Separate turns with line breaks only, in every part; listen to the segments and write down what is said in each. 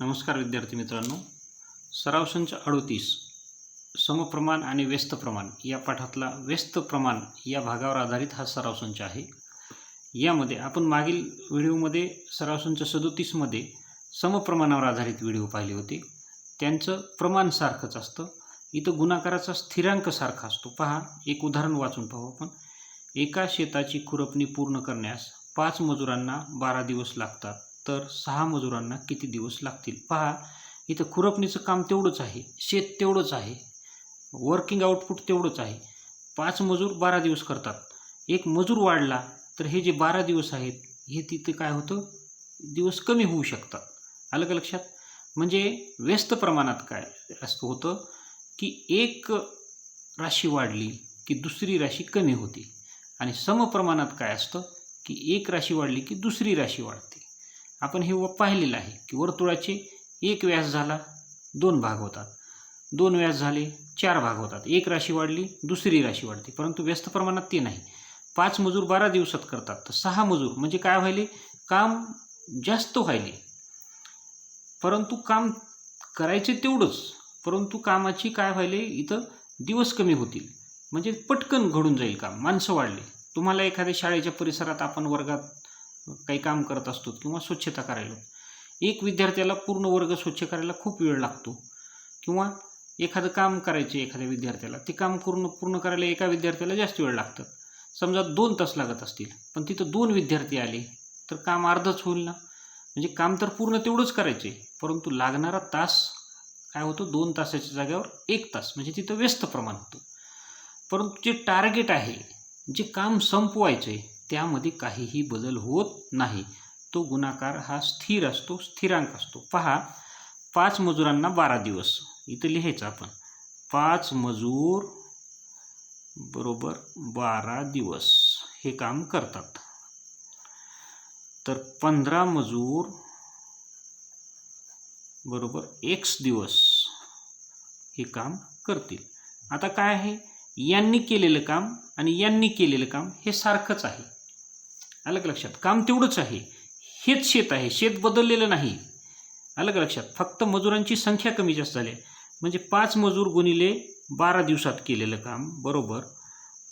नमस्कार विद्यार्थी मित्रांनो. सराव संच अडोतीस समप्रमाण आणि व्यस्त प्रमाण या पाठातला व्यस्त प्रमाण या भागावर आधारित हा सराव संच आहे. यामध्ये आपण मागील व्हिडिओमध्ये सराव संच सदोतीसमध्ये समप्रमाणावर आधारित व्हिडिओ पाहिले होते. त्यांचं प्रमाण सारखंच असतं. इथं गुणाकाराचा स्थिरांक सारखा असतो. पहा एक उदाहरण वाचून पाहू आपण. एका शेताची खुरपणी पूर्ण करण्यास पाच मजुरांना बारा दिवस लागतात. तर सहा मजुरांना किती दिवस लागतील? पहा इथं खुरपणीचं काम तेवढंच आहे शेत तेवढंच आहे वर्किंग आउटपुट तेवढंच आहे. पाच मजूर बारा दिवस करतात. एक मजूर वाढला तर हे जे बारा दिवस आहेत हे तिथे काय होतं? दिवस कमी होऊ शकतात. आलं का लक्षात? म्हणजे व्यस्त प्रमाणात काय असं होतं? की एक राशी वाढली की दुसरी राशी कमी होती. आणि सम प्रमाणात काय असतं? की एक राशी वाढली की दुसरी राशी वाढते. आपण हे व पाहिलेलं आहे की वर्तुळाचे एक व्यास झाला दोन भाग होतात. दोन व्यास झाले चार भाग होतात. एक राशी वाढली दुसरी राशी वाढते. परंतु व्यस्त प्रमाणात ते नाही. पाच मजूर बारा दिवसात करतात. तर सहा मजूर म्हणजे काय व्हायले? काम जास्त व्हायले. परंतु काम करायचे तेवढंच. परंतु कामाची काय व्हायले? इथं दिवस कमी होतील. म्हणजे पटकन घडून जाईल काम. माणसं वाढले. तुम्हाला एखाद्या शाळेच्या परिसरात आपण वर्गात काही काम करत असतो किंवा स्वच्छता करायला एक विद्यार्थ्याला पूर्ण वर्ग स्वच्छ करायला खूप वेळ लागतो. किंवा एखादं काम करायचे एखाद्या विद्यार्थ्याला ते काम पूर्ण पूर्ण करायला एका विद्यार्थ्याला जास्त वेळ लागतं. समजा दोन तास लागत असतील पण तिथं दोन विद्यार्थी आले तर काम अर्धच होईल ना? म्हणजे काम तर पूर्ण तेवढंच करायचे परंतु लागणारा तास काय होतो? दोन तासाच्या जागेवर एक तास म्हणजे तिथं व्यस्त प्रमाण होतं. परंतु जे टार्गेट आहे जे काम संपवायचं आहे त्यामध्ये काहीही बदल होत नाही. तो गुणाकार हा स्थिर असतो स्थिरांक असतो. पहा पाच मजुरांना बारा दिवस. इथं लिहायचं आपण. पाच मजूर बरोबर बारा दिवस. हे काम करतात. तर पंधरा मजूर बरोबर एक्स दिवस हे काम करतील. आता काय आहे? यांनी केलेलं काम आणि यांनी केलेलं काम हे सारखंच आहे. आलं का लक्षात. काम तेवढंच आहे. हेच शेत आहे. शेत बदललेलं नाही. आलं का लक्षात. फक्त मजुरांची संख्या कमी जास्त झाली. आहे. म्हणजे पाच मजूर गुणिले बारा दिवसात केलेलं काम बरोबर.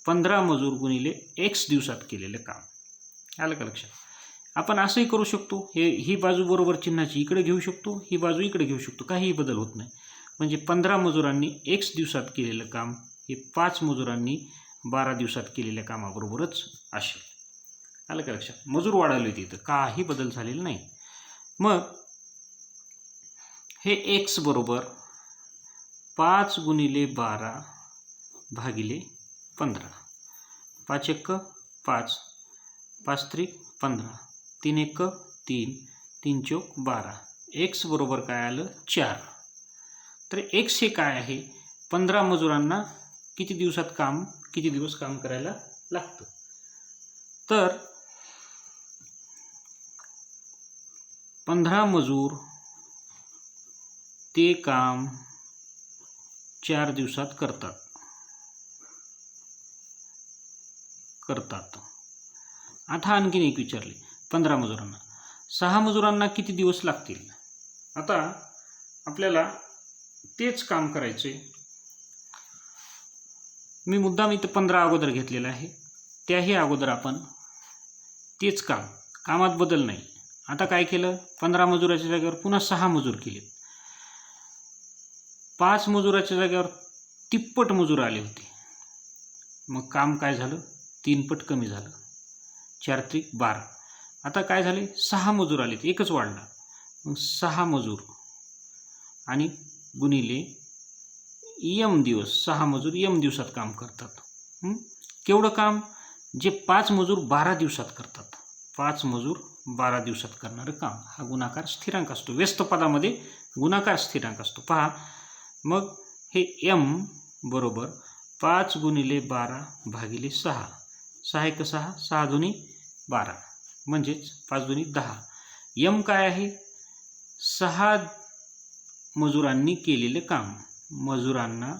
पंधरा मजूर गुणिले एक्स दिवसात केलेलं काम. आलं का लक्षात. आपण असंही करू शकतो. हे ही बाजू बरोबर चिन्हाची इकडे घेऊ शकतो. ही बाजू इकडे घेऊ शकतो. काहीही बदल होत नाही. म्हणजे पंधरा मजुरांनी एक्स दिवसात केलेलं काम हे पाच मजुरांनी बारा दिवसात केलेल्या कामाबरोबरच असेल. आलं का लक्षात? मजूर वाढवले होते इथं. काही बदल झालेला नाही. मग हे एक्स बरोबर पाच गुणिले बारा भागिले पंधरा. पाच एक्क पाच. पाच त्रिक पंधरा. तीन एक तीन. तीन चौक बारा. एक्स बरोबर काय आलं? चार. तर एक्स हे काय आहे? पंधरा मजुरांना किती दिवसात काम किती दिवस काम करायला लागतं? तर पंधरा मजूर ते काम चार दिवसात करतात. करतात. आता आणखीन एक विचारले पंधरा मजुरांना. सहा मजुरांना किती दिवस लागतील? आता आपल्याला तेच काम करायचे मी मुद्दाम इथं पंधरा अगोदर घेतलेला आहे. त्याही अगोदर आपण तेच काम कामात बदल नाही. आता काय केलं? पंधरा मजुराच्या जागेवर पुन्हा सहा मजूर केले पाच मजुराच्या जागेवर तिप्पट मजूर आले होते. मग काम काय झालं? तीनपट कमी झालं. चार त्रिक बारा. आता काय झाले? सहा मजूर आले एकच वाढला. मग सहा मजूर आणि गुणिले यम दिवस. सहा मजूर यम दिवसात काम करतात. केवढं काम? जे पाच मजूर बारा दिवसात करतात. पाच मजूर बारा दिवसात करणारं काम. हा गुणाकार स्थिरांक असतो. व्यस्त पदामध्ये गुणाकार स्थिरांक असतो. पहा. मग हे यम बरोबर पाच गुणिले बारा भागिले सहा. सहा एक सहा सहा दोन्ही बारा. म्हणजेच पाच दोन्ही दहा. यम काय आहे? सहा मजुरांनी केलेले काम. मजुरांना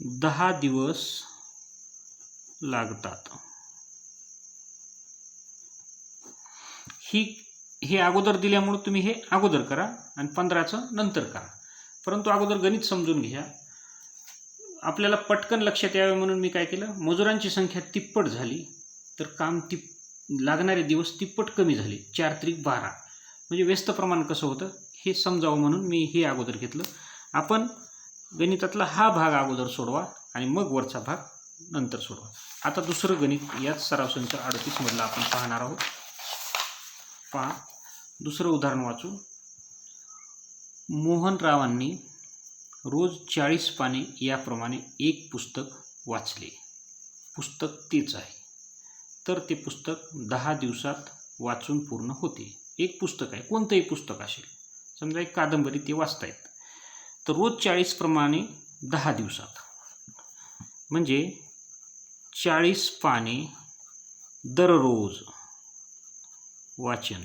दहा दिवस लागतात. ही हे अगोदर दिल्यामुळं तुम्ही हे अगोदर करा आणि पंधराचं नंतर करा. परंतु अगोदर गणित समजून घ्या. आपल्याला पटकन लक्षात यावे म्हणून मी काय केलं? मजुरांची संख्या तिप्पट झाली तर काम तिप लागणारे दिवस तिप्पट कमी झाले. चार त्रिक बारा. म्हणजे व्यस्त प्रमाण कसं होतं? हे समजावं म्हणून मी हे अगोदर घेतलं. आपण गणितातला हा भाग अगोदर सोडवा आणि मग वरचा भाग नंतर सोडवा. आता दुसरं गणित याच सराव संच अडतीसमधलं आपण पाहणार आहोत. पहा. दुसरं उदाहरण वाचू. मोहनरावांनी रोज चाळीस पाने याप्रमाणे एक पुस्तक वाचले. पुस्तक तेच आहे. तर ते पुस्तक दहा दिवसात वाचून पूर्ण होते. एक पुस्तक आहे. कोणतंही पुस्तक असेल. समजा एक कादंबरी ते वाचतायत. तर रोज चाळीस प्रमाणे दहा दिवसात. म्हणजे चाळीस पाने दररोज वाचन.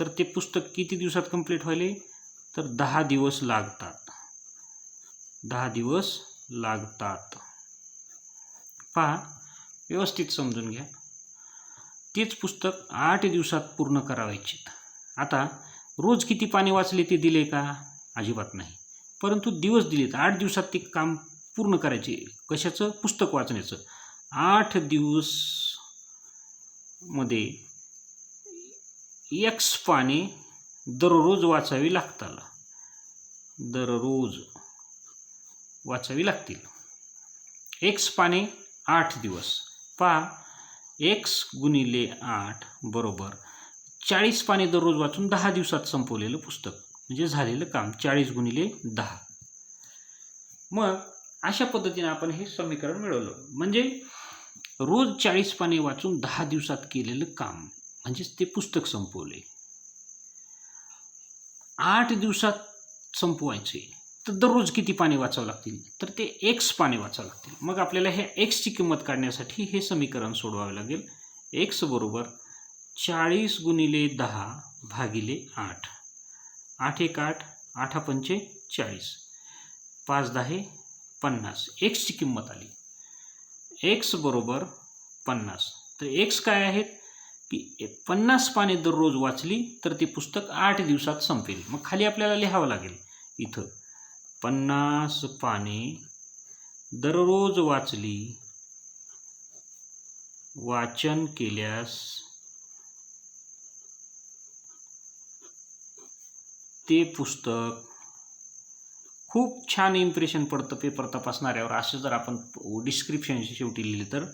तर ते पुस्तक किती दिवसात कंप्लीट व्हायले? तर दहा दिवस लागतात. दहा दिवस लागतात. पहा व्यवस्थित समजून घ्या. तेच पुस्तक आठ दिवसात पूर्ण करावायचे. आता रोज किती पाने वाचले ते दिले का? अजिबात नाही. परंतु दिवस दिलेत. आठ दिवसात ते काम पूर्ण करायचे. कशाचं? पुस्तक वाचण्याचं. आठ दिवसमध्ये एक्स पाने दररोज वाचावी लागताला. दररोज वाचावी लागतील. एक्स पाने आठ दिवस. पहा एक्स गुणिले आठ बरोबर चाळीस पाने दररोज वाचून दहा दिवसात संपवलेलं पुस्तक. म्हणजे झालेलं काम. चाळीस गुणिले दहा. मग अशा पद्धतीने आपण हे समीकरण मिळवलं. म्हणजे रोज चाळीस पाने वाचून दहा दिवसात केलेलं काम. म्हणजेच ते पुस्तक संपवले. आठ दिवसात संपवायचे. तर दररोज किती पाने वाचावं लागतील? तर ते एक्स पाने वाचावं लागतील. मग आपल्याला ह्या एक्सची किंमत काढण्यासाठी हे समीकरण सोडवावे लागेल. एक्स बरोबर चाळीस गुणिले दहा भागिले आठ. आठ एक आठ आठा पंचे चाळीस. पाच दहा पन्नास. एक्सची किंमत आली. एक्स बरोबर पन्नास. तर एक्स काय आहेत? की पन्नास पाने दररोज वाचली तर ते पुस्तक आठ दिवसात संपेल. मग खाली आपल्याला लिहावं लागेल. इथं पन्नास पाने दररोज वाचली वाचन केल्यास ते पुस्तक खूप छान इम्प्रेशन पडतं पेपर तपासणाऱ्यावर. असं जर आपण डिस्क्रिप्शन शेवटी लिहिले तर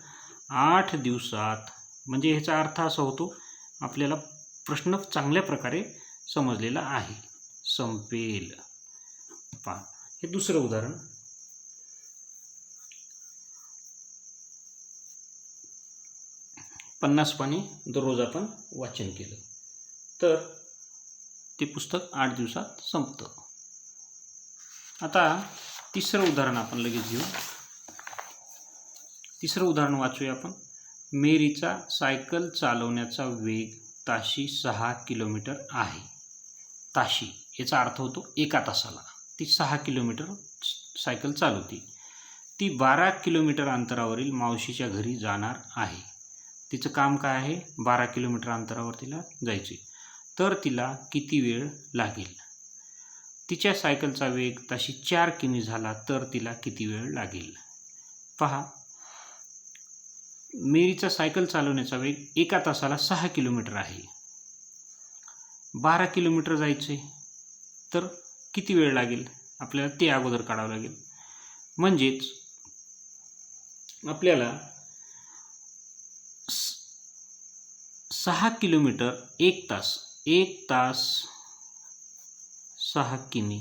आठ दिवसात म्हणजे ह्याचा अर्थ असा होतो आपल्याला प्रश्न चांगल्या प्रकारे समजलेला आहे. संपेल. पहा हे दुसरं उदाहरण. पन्नास पाने दररोज आपण वाचन केलं. तर ते पुस्तक आठ दिवसात संपतं. आता तिसरं उदाहरण आपण लगेच घेऊ. तिसरं उदाहरण वाचूया आपण. मेरीचा सायकल चालवण्याचा वेग ताशी सहा किलोमीटर आहे. ताशी याचा अर्थ होतो एका तासाला. ती सहा किलोमीटर सायकल चालवते. ती बारा किलोमीटर अंतरावरील मावशीच्या घरी जाणार आहे. तिचं काम काय आहे? बारा किलोमीटर अंतरावर तिला जायचे. तर तिला किती वेळ लागेल? तिच्या सायकलचा वेग ताशी चार किमी झाला तर तिला किती वेळ लागेल? पहा मेरीचा सायकल चालवण्याचा वेग एका तासाला सहा किलोमीटर आहे. बारा किलोमीटर जायचे तर किती वेळ लागेल? आपल्याला ते अगोदर काढावं लागेल. म्हणजेच आपल्याला सहा किलोमीटर एक तास एक तास सहा किमी.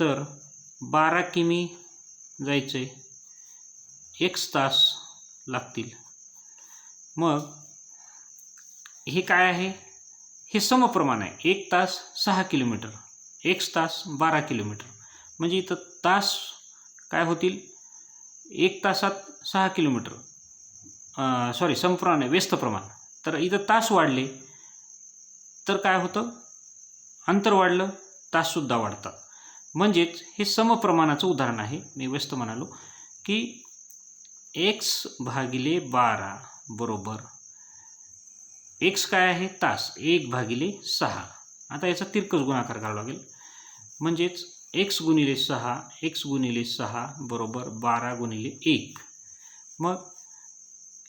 तर बारा किमी जायचं आहे एक्स तास लागतील. मग हे काय आहे? हे समप्रमाण आहे. एक तास सहा किलोमीटर एक्स तास बारा किलोमीटर. म्हणजे इथं तास काय होतील? एक तासात सहा किलोमीटर. सॉरी समप्रमाण आहे व्यस्त प्रमाण. तर इथं तास वाढले तर काय होतं? अंतर वाढलं ताससुद्धा वाढतात. म्हणजेच हे समप्रमाणाचं उदाहरण आहे. मी व्यस्त म्हणालो की एक्स भागिले बारा बरोबर. एक्स काय आहे? तास. एक भागिले सहा. आता याचा तिरकस गुणाकार करावा लागेल. म्हणजेच एक्स गुणिले सहा एक्स गुणिले सहा बरोबर बारा गुणिले एक. मग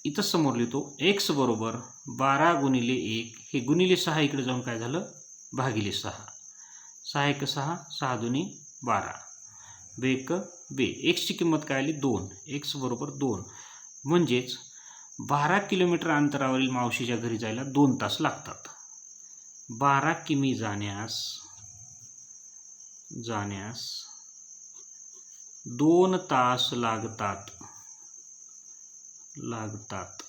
इथं समोर लिहितो एक्स बरोबर बारा गुणिले एक हे गुणिले सहा इकडे जाऊन काय झालं? भागिले सहा. सहा एक सहा सहा दोन्ही बारा. बेक बे. एक्सची किंमत काय आली? दोन. एक्स बरोबर दोन. म्हणजेच बारा किलोमीटर अंतरावरील मावशीच्या घरी जायला दोन तास लागतात. बारा किमी जाण्यास जाण्यास दोन तास लागतात. लागतात.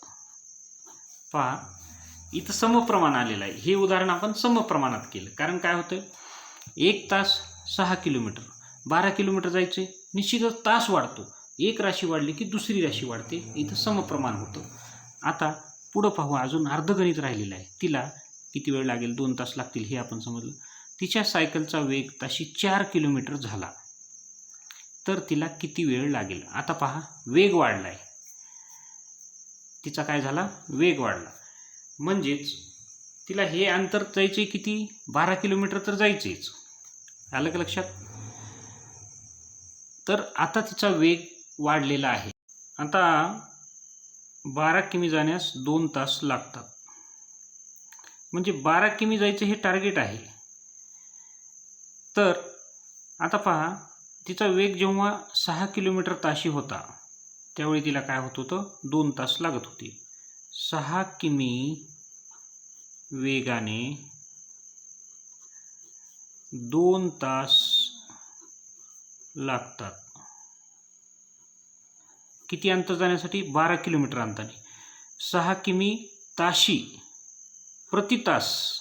पहा इथं समप्रमाण आलेलं आहे. हे उदाहरण आपण समप्रमाणात केलं. कारण काय होतं एक तास सहा किलोमीटर. बारा किलोमीटर जायचं आहे निश्चितच तास वाढतो. एक राशी वाढली की दुसरी राशी वाढते. इथं समप्रमाण होतं. आता पुढं पाहू. अजून अर्धगणित राहिलेलं आहे. तिला किती वेळ लागेल? दोन तास लागतील हे आपण समजलं. तिच्या सायकलचा वेग ताशी चार किलोमीटर झाला. तर तिला किती वेळ लागेल? आता पहा. वेग वाढला आहे तिचा काय झाला? वेग वाढला. म्हणजेच तिला हे अंतर जायचे किती? बारा किलोमीटर तर जायचेच. आलं का लक्षात? तर आता तिचा वेग वाढलेला आहे. आता बारा किमी जाण्यास दोन तास लागतात. म्हणजे बारा किमी जायचं हे टार्गेट आहे. तर आता पहा तिचा वेग जेव्हा सहा किलोमीटर ताशी होता त्यावेळी तिला काय होत होतं? दोन तास लागत होते. सहा किमी वेगाने दोन तास लागतात. किती अंतर जाण्यासाठी? बारा किलोमीटर अंतराने. सहा किमी ताशी प्रति तास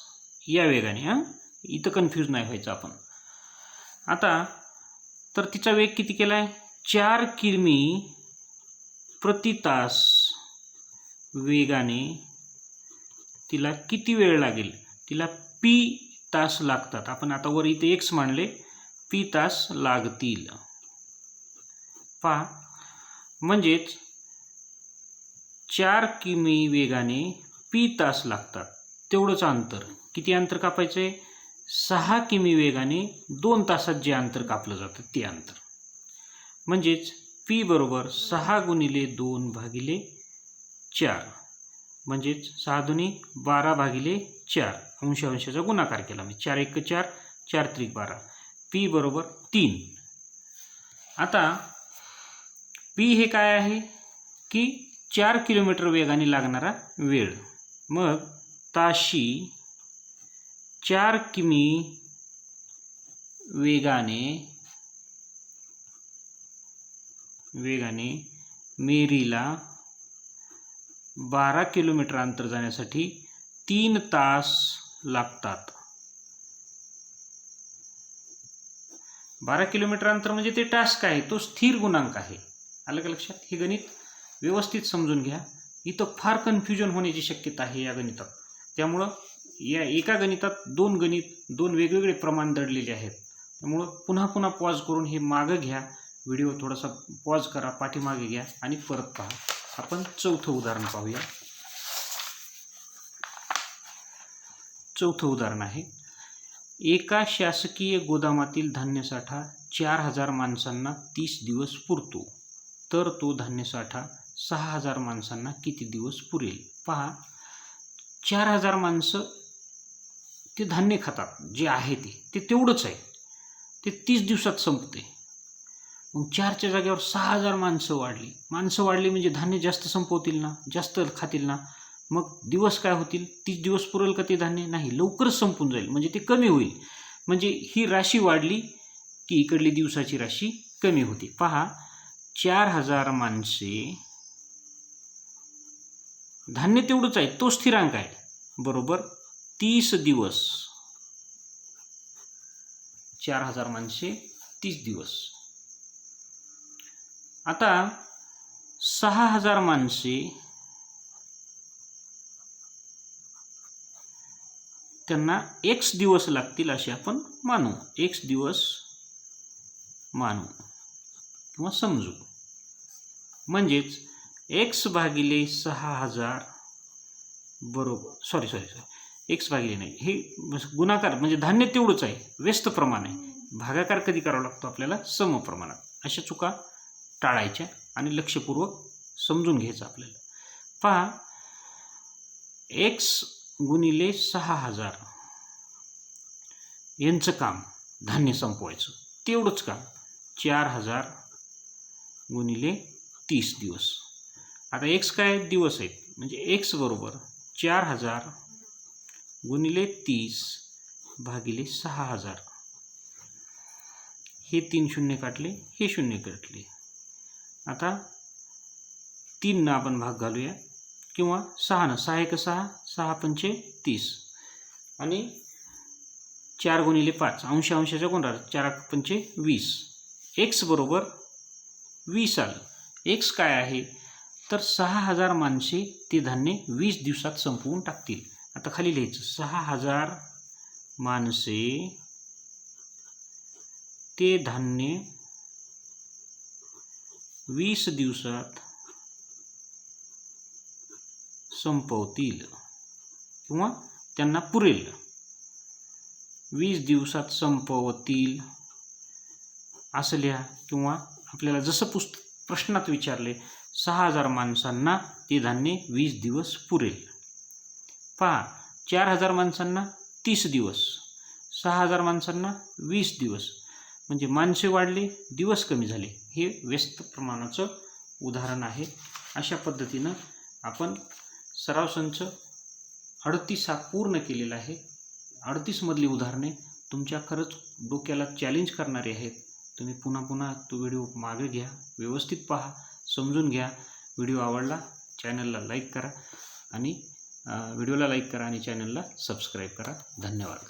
या वेगाने हां? इथं कन्फ्यूज नाही व्हायचं आपण. आता तर तिचा वेग किती केला आहे चार किमी प्रति तास वेगाने तिला किती वेळ लागेल? तिला पी तास लागतात. आपण आता वर इथे एक्स मानले पी तास लागतील. पहा म्हणजेच चार किमी वेगाने पी तास लागतात. तेवढंच अंतर. किती अंतर कापायचं आहे सहा किमी वेगाने दोन तासात जे अंतर कापलं जातं ते अंतर. म्हणजेच पी बरोबर सहा गुणिले दोन भागिले चार. म्हणजेच सहा दोन्ही बारा भागिले चार. अंश अंशाचा गुणाकार केला. मी चार एक चार चार त्रिक बारा. पी बरोबर तीन. आता पी हे काय आहे? की चार किलोमीटर वेगाने लागणारा वेळ. मग ताशी चार किमी वेगाने वेगाने मेरीला बारा किलोमीटर अंतर जाण्यासाठी तीन तास लागतात. बारा किलोमीटर अंतर म्हणजे ते टास्क आहे तो स्थिर गुणांक आहे. आलं का लक्षात? हे गणित व्यवस्थित समजून घ्या. इथं फार कन्फ्युजन होण्याची शक्यता आहे या गणितात. त्यामुळं या एका गणितात दोन गणित दोन वेगवेगळे प्रमाण दडलेले आहेत. त्यामुळं पुन्हा पुन्हा पॉज करून हे मागं घ्या. व्हिडिओ थोडासा पॉज करा पाठीमागे घ्या आणि परत पहा. आपण चौथं उदाहरण पाहूया. चौथं उदाहरण आहे. एका शासकीय गोदामातील धान्यसाठा चार हजार माणसांना तीस दिवस पुरतो. तर तो धान्यसाठा सहा हजार माणसांना किती दिवस पुरेल? पहा. चार हजार माणसं ते धान्य खातात जे आहे ते. ते तेवढंच आहे. ते तीस दिवसात संपते. मग चारच्या जागेवर सहा हजार माणसं वाढली. माणसं वाढली म्हणजे धान्य जास्त संपवतील ना? जास्त खातील ना? मग दिवस काय होतील? तीस दिवस पुरेल का ते धान्य? नाही लवकरच संपून जाईल. म्हणजे ते कमी होईल. म्हणजे ही राशी वाढली की इकडली दिवसाची राशी कमी होते. पहा चार हजार माणसे धान्य तेवढंच आहे तो स्थिरांक आहे. बरोबर? तीस दिवस. चार हजार माणसे तीस दिवस. आता सहा हजार माणसे त्यांना एक्स दिवस लागतील असे आपण मानू. एक्स दिवस मानू किंवा समजू. म्हणजेच एक्स भागिले सहा हजार बरोबर सॉरी सॉरी सॉरी एक्स भागिले नाही. हे गुणाकार म्हणजे धान्य तेवढंच आहे. व्यस्त प्रमाण आहे. भागाकार कधी करावा लागतो आपल्याला? समप्रमाणात अशा चुका टाळायच्या आणि लक्षपूर्वक समजून घ्यायचं आपल्याला. पहा एक्स गुणिले सहा हजार. यांचं काम धान्य संपवायचं. तेवढंच काम. चार हजार गुणिले तीस दिवस. आता एक्स काय दिवस आहेत? म्हणजे एक्स बरोबर चार हजार गुणिले तीस भागिले सहा हजार. हे तीन शून्य काटले हे शून्य काटले. आता तीनना आपण भाग घालूया. किंवा सहानं सहा एक सहा सहा पंचे तीस. आणि चार गुणिले पाच अंश अंशाच्या गुणार चार पंचे वीस. एक्स बरोबर वीस आलं. एक्स काय आहे? तर सहा हजार माणसे ते धान्य वीस दिवसात संपवून टाकतील. आता खाली लिहायचं. सहा हजार माणसे ते धान्य वीस दिवसात संपवतील किंवा त्यांना पुरेल. वीस दिवसात संपवतील असं लिहा किंवा आपल्याला जसं पुस्त प्रश्नात विचारले सहा हजार माणसांना ते धान्य वीस दिवस पुरेल. पहा चार हजार माणसांना तीस दिवस सहा हजार माणसांना वीस दिवस म्हणजे माणसे वाढले दिवस कमी झाले. हे व्यस्त प्रमाणाचं उदाहरण आहे. अशा पद्धतीनं आपण सराव संच अडतीस हा पूर्ण केलेला आहे. अडतीसमधली उदाहरणे तुमच्या खरंच डोक्याला चॅलेंज करणारी आहेत. तुम्ही पुन्हा पुन्हा तो व्हिडिओ मागे घ्या व्यवस्थित पहा समजून घ्या. व्हिडिओ आवडला चॅनलला लाईक करा आणि व्हिडिओला लाईक करा आणि चॅनलला सबस्क्राईब करा. धन्यवाद.